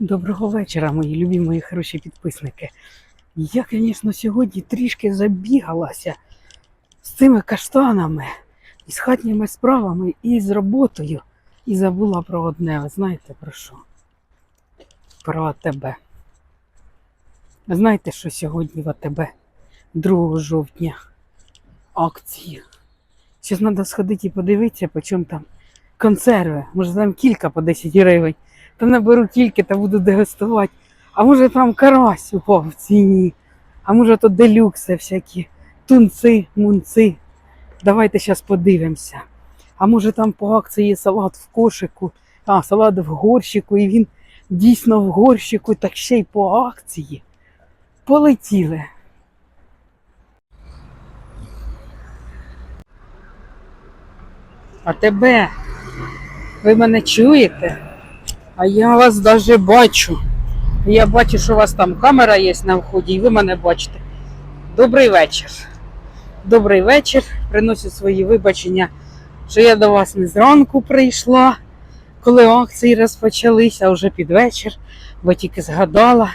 Доброго вечора, мої любі мої хороші підписники. Я, звісно, сьогодні трішки забігалася з цими каштанами, і з хатніми справами, і з роботою, і забула про одне. Ви знаєте про що? Про АТБ. Знаєте, що сьогодні в АТБ 2 жовтня акції. Зараз треба сходити і подивитися, по чому там консерви. Може там кілька по 10 гривень. То наберу кілька та буду дегустувати. А може там карась упав в ціні, а може то делюкси всякі, тунци, мунци. Давайте зараз подивимося. А може там по акції салат в кошику, а салат в горщику, і він дійсно в горщику, так ще й по акції. Полетіли. А тебе, ви мене чуєте? А я вас даже бачу. Я бачу, що у вас там камера є на вході, і ви мене бачите. Добрий вечір. Добрий вечір. Приношу свої вибачення, що я до вас не зранку прийшла, коли акції розпочалися, а вже під вечір, бо тільки згадала.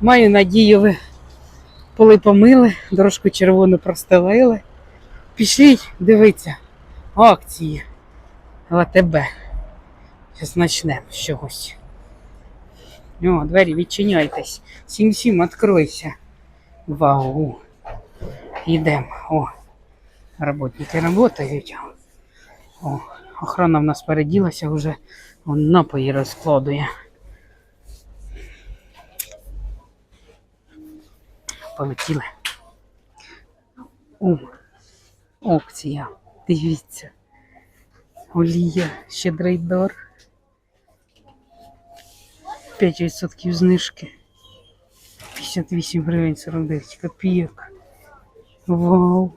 Маю надію, ви поли помили, дорожку червону простелили. Пішліть, дивіться, акції АТБ. Зараз почнемо з чогось. О, двері відчиняйтесь. Сім-сім, відкройся. Вау. Йдемо. О, роботники працюють. О, охрана в нас переділася вже. Вон напої розкладує. Полетіли. О, опція. Дивіться. Олія, щедрий дар. 5% знижки. 58 гривень 49 копійок. Вау.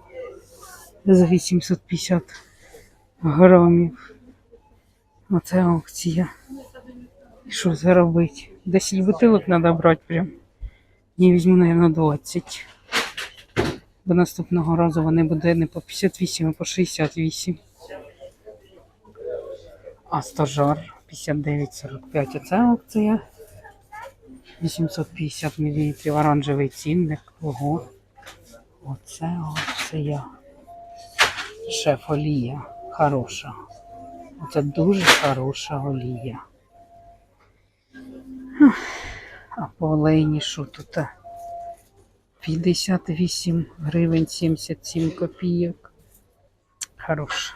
За 850 грамів. Оце аукція. І що заробити? 10 бутилок треба брати прям. Я візьму, мабуть, 20. Бо наступного разу вони будуть не по 58, а по 68. А стожар 59,45. Оце аукція. 850 мл оранжевий цінник. Ого. Оце аукція. Шеф олія. Хороша. Оце дуже хороша олія. А по олейні що тут? 58 гривень 77 копійок. Хороша.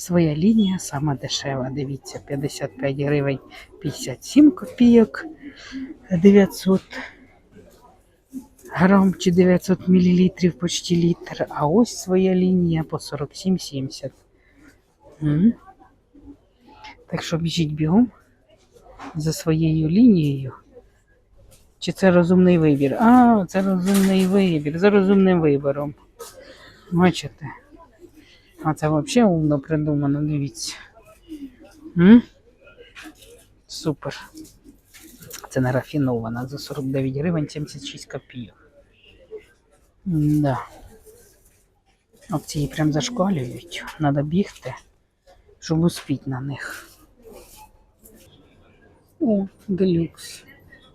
Своя лінія сама дешева. Дивіться, 55 гривень 57 копійок. 900 грам чи 900 мілілітрів почти літр. А ось своя лінія по 47,70. Так що біжіть бігом за своєю лінією. Чи це розумний вибір? А, це розумний вибір. За розумним вибором. Бачите? А це взагалі умно придумано, дивіться. М? Супер. Це не за 49 гривень 76 копійок. Да. Акції прям зашкалюють. Надо бігти, щоб успіти на них. О, делюкс.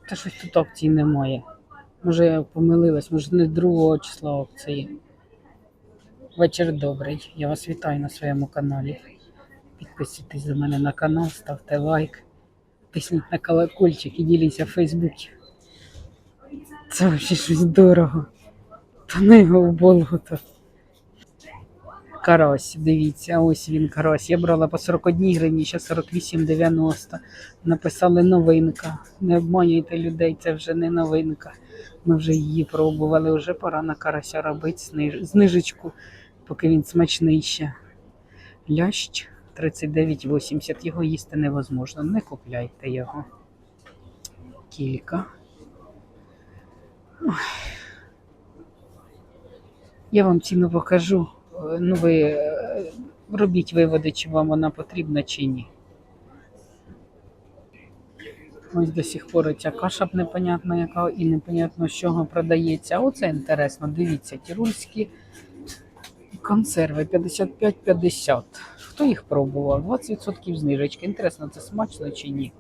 Та щось тут акцій немає. Може я помилилась, може не 2 числа акції. Вечір добрий. Я вас вітаю на своєму каналі. Підписуйтесь до мене на канал, ставте лайк, тисніть на колокольчик і діліться в Фейсбуці. Це взагалі щось дорого. Та не його в болото. Карась, дивіться, ось він карась. Я брала по 41 гривні, ще 48,90. Написали новинка. Не обманюйте людей, це вже не новинка. Ми вже її пробували, вже пора на карася робити зниж- знижечку, поки він смачний ще. Лящ 39,80. Його їсти невозможно. Не купляйте його. Кілька. Я вам ціну покажу. Е, Ну, ви е, робіть виводи, чи вам вона потрібна, чи ні. Ось до сих пор ця каша б непонятна яка і непонятно з чого продається. Оце інтересно. Дивіться, тірульські консерви 55-50. Хто їх пробував? 20% знижечки. Інтересно, це смачно чи ні?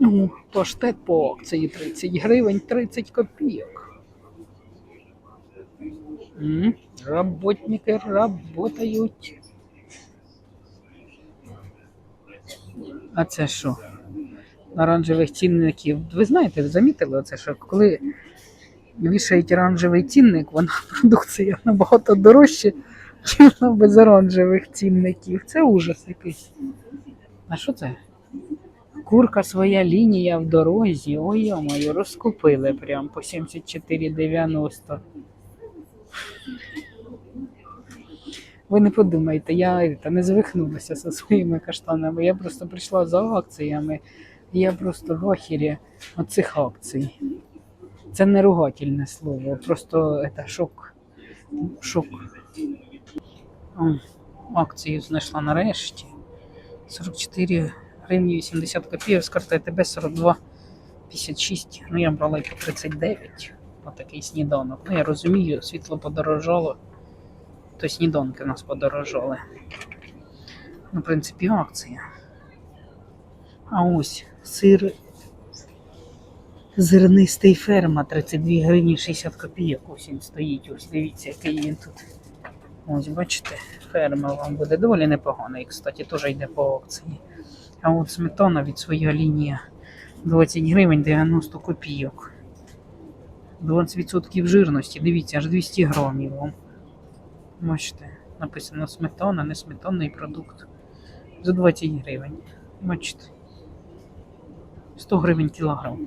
Ну, паштет по акції 30 гривень 30 копійок. М, Работники работають. А це що? Оранжевих цінників. Ви знаєте, ви замітили оце, що коли вішають оранжевий цінник, вона продукція набагато дорожча, ніж без оранжевих цінників. Це ужас якийсь. А що це? Курка своя лінія в дорозі. Ой, йомаю, розкупили прям по 74,90. Ви не подумайте, я та, не звихнулася зі своїми каштанами. Я просто прийшла за акціями. Я просто в ахірі від цих акцій. Це не ругательне слово, просто це шок. Шок. Акцію знайшла нарешті. 44 гривні 80 копійок з карти АТБ 42 56. Ну я брала і по 39. Отакий сніданок. Ну я розумію, світло подорожало. То сніданки в нас подорожали. Ну, в принципі, акція. А ось сир зернистий ферма 32 гривні 60 копійок. Ось він стоїть. Ось дивіться, який він тут. Ось бачите, ферма вам буде доволі непоганий. Кстати, теж йде по акції. А от сметана від своєї лінії 20 гривень 90 копійок. 20% жирності. Дивіться, аж 200 грамів вам. Бачите, написано сметана, не сметанний продукт. За 20 гривень. Бачите. 100 гривень кілограм.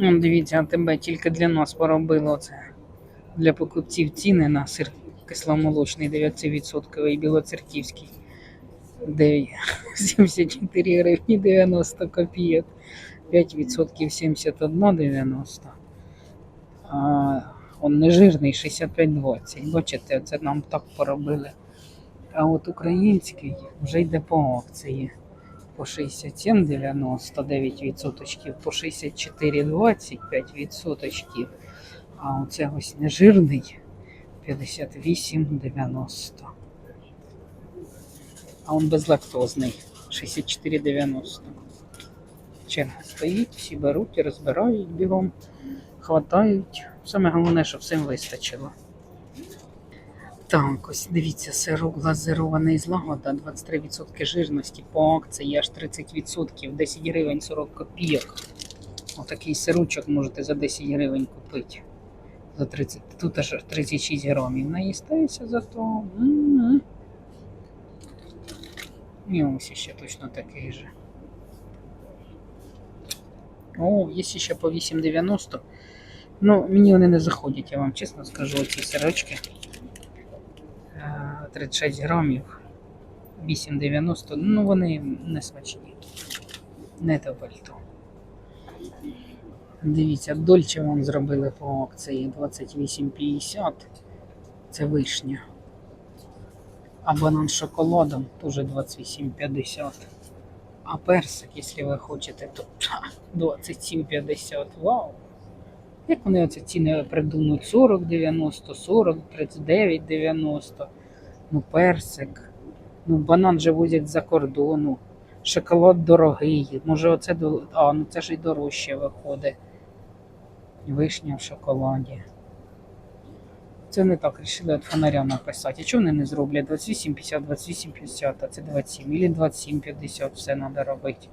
Вон, дивіться, АТБ тільки для нас поробило це. Для покупців ціни на сир кисломолочний 9% і білоцерківський. Де 74 гривні 90 копійок. 5% 71,90. А он нежирний 65,20. Бачите, це нам так поробили. А от український вже йде по акції. По 67,90 9%, по 64,20 5%. А оце ось нежирний 58,90. А он безлактозний 64,90. Черга стоїть, всі беруть, розбирають бігом, хватають. Саме головне, щоб всім вистачило. Так, ось дивіться, сирок глазирований з лагода, 23% жирності по акції аж 30%, 10 гривень 40 копійок. Отакий сирочок можете за 10 гривень купити. За 30, тут аж 36 грамів. Наїстається зато. М-м. І ось ще точно такий же. О, є ще по 8,90. Ну, мені вони не заходять, я вам чесно скажу, ці сирочки. Е, 36 грамів. 8,90. Ну, вони не смачні. Не то пальто. Дивіться, дольче вам зробили по акції 28,50. Це вишня. А банан з шоколадом теж 28,50. А персик, якщо ви хочете, то 27,50. Вау! Як вони оці ціни придумують? 40,90, 40, 39,90. Ну, персик. Ну, банан же возять за кордону. Шоколад дорогий. Може, оце. А, ну це ж і дорожче виходить. Вишня в шоколаді. Це не так рішили від фонаря написати. А чого вони не зроблять? 28,50, 28,50, а це 27. Или 27,50 все треба робити.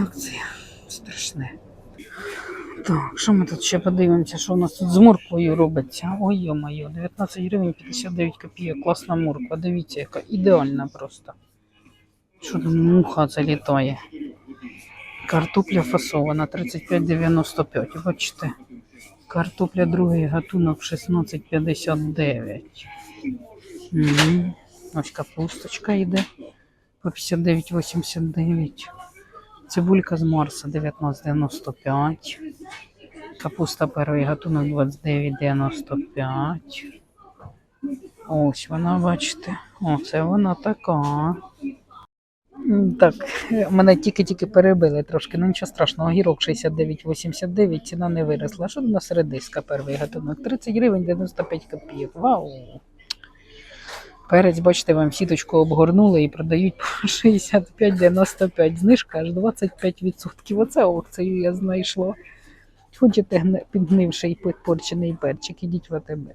Акція страшне. Так, що ми тут ще подивимося, що у нас тут з морквою робиться? Ой, йо-моє, 19 гривень 59 копійок. Класна морква. Дивіться, яка ідеальна просто. Що тут муха залітає. Картопля фасована 35,95. Бачите. Картопля другий гатунок 16,59. Угу. Ось капусточка йде по 59,89. Цибулька з Марса 19,95. Капуста перший гатунок 29,95. Ось вона, бачите. Оце вона така. Так, мене тільки-тільки перебили трошки, ну нічого страшного. Огірок 69,89, ціна не виросла. Що у нас редиска перший гатунок? 30 гривень 95 копійок. Вау! Перець, бачите, вам сіточку обгорнули і продають по 65,95. Знижка аж 25%. Оце акцію я знайшла. Хочете гни- підгнивший підпорчений перчик, ідіть в АТБ.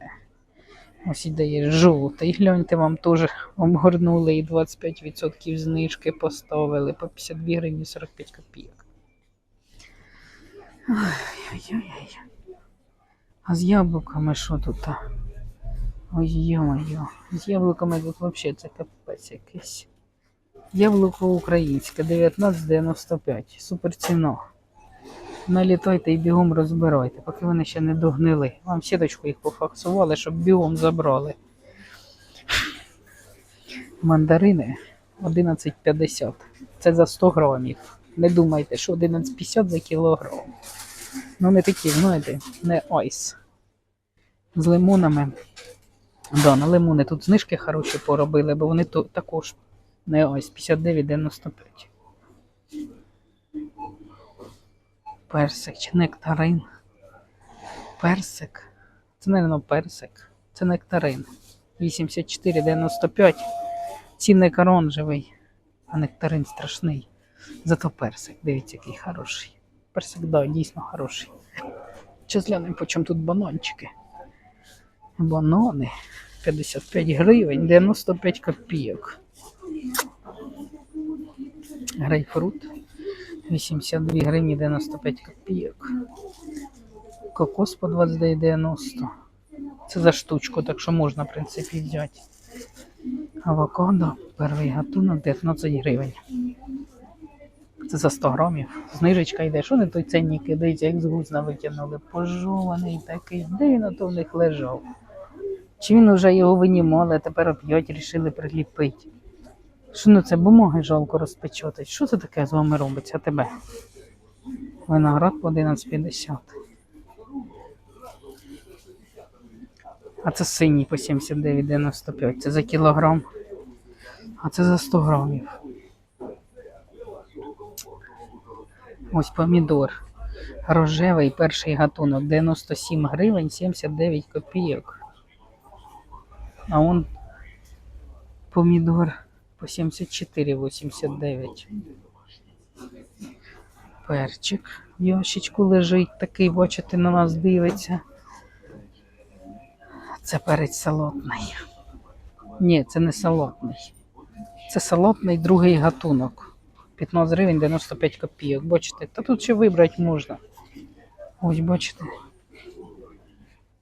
Ось іде є жовтий. Гляньте, вам теж обгорнули і 25% знижки поставили по 52 гривні 45 копійок. Ой-ой-ой. А з яблуками що тут? Ой, йо-моє. З яблуками тут взагалі це капець якийсь. Яблуко українське 19,95. Супер ціна. Налітайте і бігом розбирайте, поки вони ще не догнили. Вам сіточку їх пофаксували, щоб бігом забрали. Мандарини 11,50. Це за 100 грамів. Не думайте, що 11,50 за кілограм. Ну, не такі, знаєте, не айс. З лимонами. Да, на лимони тут знижки хороші поробили, бо вони то, також не ось 59,95. Персик чи нектарин. Персик. Це, мабуть, персик. Це нектарин. 84,95. Цінник оранжевий, а нектарин страшний. Зато персик, дивіться, який хороший. Персик, да, дійсно хороший. Чи глянемо, по чому тут бананчики? Банани 55 гривень, 95 копійок. Грейпфрут 82 гривні 95 копійок. Кокос по 29,90. Це за штучку, так що можна, в принципі, взяти. Авокадо, перший гатунок 19 гривень. Це за 100 грамів. Знижечка йде. Що не той ценник кидається, як з гузна витягнули. Пожований такий. Де він ото в них лежав? Чи він вже його винімали, а тепер оп'ять рішили приліпити? Що ну це бумаги жалко розпечатати? Що це таке з вами робиться тебе? Виноград по 11,50. А це синій по 79,95. Це за кілограм. А це за 100 грамів. Ось помідор. Рожевий перший гатунок 97 гривень 79 копійок. А он помідор по 74,89. Перчик в ящичку лежить, такий, бачите, на нас дивиться. Це перець салатний. Ні, це не салатний. Це салатний другий гатунок. 15 гривень 95 копійок. Бачите? Та тут ще вибрати можна. Ось бачите.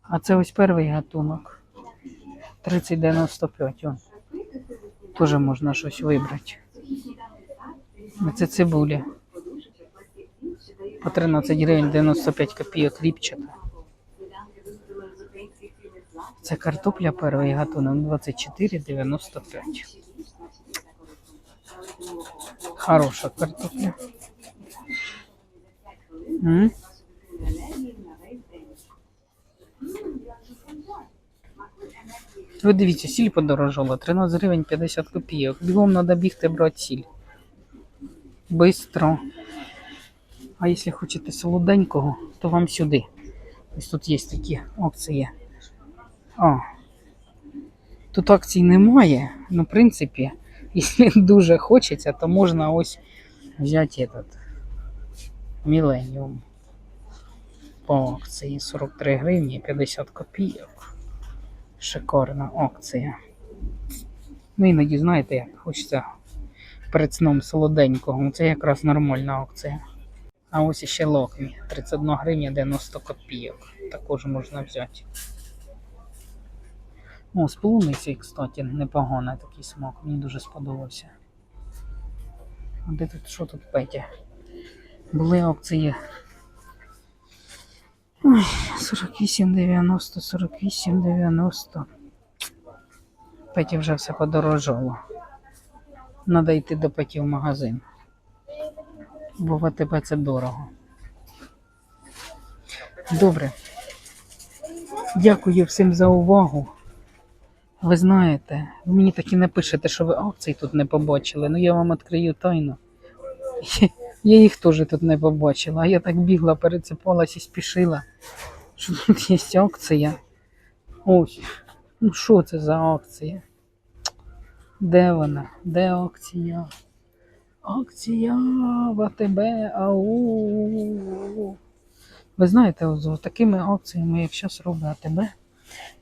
А це ось перший гатунок. 30,95. он. Теж можна щось вибрати. Це цибуля. По 13 гривень 95 копійок ріпчата. Це картопля перший гатунок 24,95. Хороша картопля. Ви дивіться, сіль подорожала. 13 гривень 50 копійок. Бігом треба бігти брати сіль. Бистро. А якщо хочете солоденького, то вам сюди. Ось тут є такі акції. А. Тут акцій немає. Ну, в принципі, якщо дуже хочеться, то можна ось взяти этот Millennium по акції 43 гривні 50 копійок. Шикарна акція. Ну, іноді, знаєте, як хочеться перед сном солоденького. Це якраз нормальна акція. А ось іще локмі 31 гривня 90 копійок. Також можна взяти. О, з полуниці, кстати, непоганий такий смак. Мені дуже сподобався. А де тут що тут Петя? Були акції. Ой, 48,90, 48,90. Петі вже все подорожало. Надо йти до Петі в магазин. Бо в це дорого. Добре. Дякую всім за увагу. Ви знаєте, ви мені так і не пишете, що ви акцій тут не побачили. Ну я вам відкрию тайну. Я їх теж тут не побачила. А я так бігла, перецепалась і спішила. Що тут є акція. Ось. Ну що це за акція? Де вона? Де акція? Акція в АТБ, ау. Ви знаєте, з такими акціями, як зараз робить АТБ,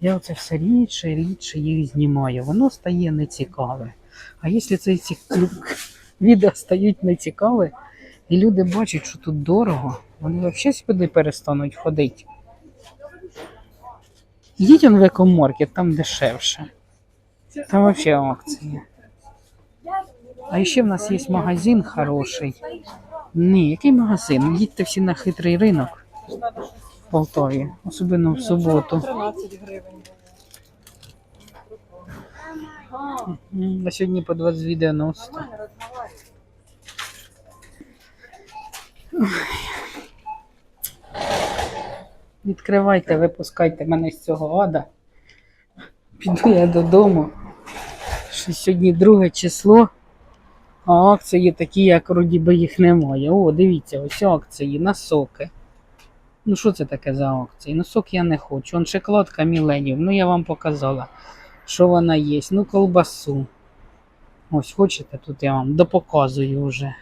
я оце все рідше і рідше їх знімаю. Воно стає нецікаве. А якщо це ці відео стають нецікаві, і люди бачать, що тут дорого, вони взагалі сюди перестануть ходити. Йдіть в екомаркет, там дешевше. Там взагалі акції. А ще в нас є магазин хороший. Ні, який магазин? Їдьте всі на хитрий ринок в Полтаві, особливо в суботу. 13 гривень. На сьогодні по 22,90. Відкривайте, випускайте мене з цього ада. Піду я додому. Що сьогодні друге число, а акції такі, як вроді би їх немає. О, дивіться, ось акції на соки. Ну, що це таке за акції? Ну, сок я не хочу. Он шоколадка Міленів. Ну, я вам показала, що вона є. Ну, колбасу. Ось, хочете, тут я вам допоказую вже.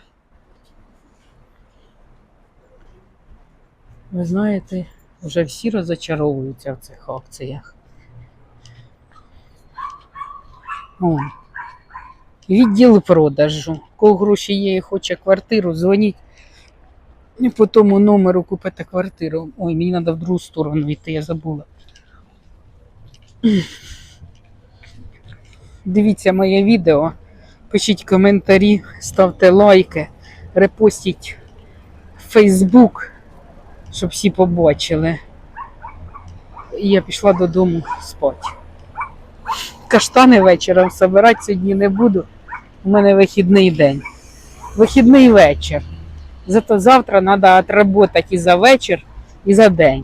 Ви знаєте, вже всі розочаровуються в цих акціях. О. Відділ продажу. Кого гроші є і хоче квартиру, дзвоніть. І по тому номеру купите квартиру. Ой, мені треба в другу сторону йти, я забула. Дивіться моє відео, пишіть коментарі, ставте лайки, репостіть в Facebook, щоб всі побачили. І я пішла додому спати. Каштани вечором збирати сьогодні не буду. У мене вихідний день. Вихідний вечір. Зато завтра треба отработать і за вечір, і за день.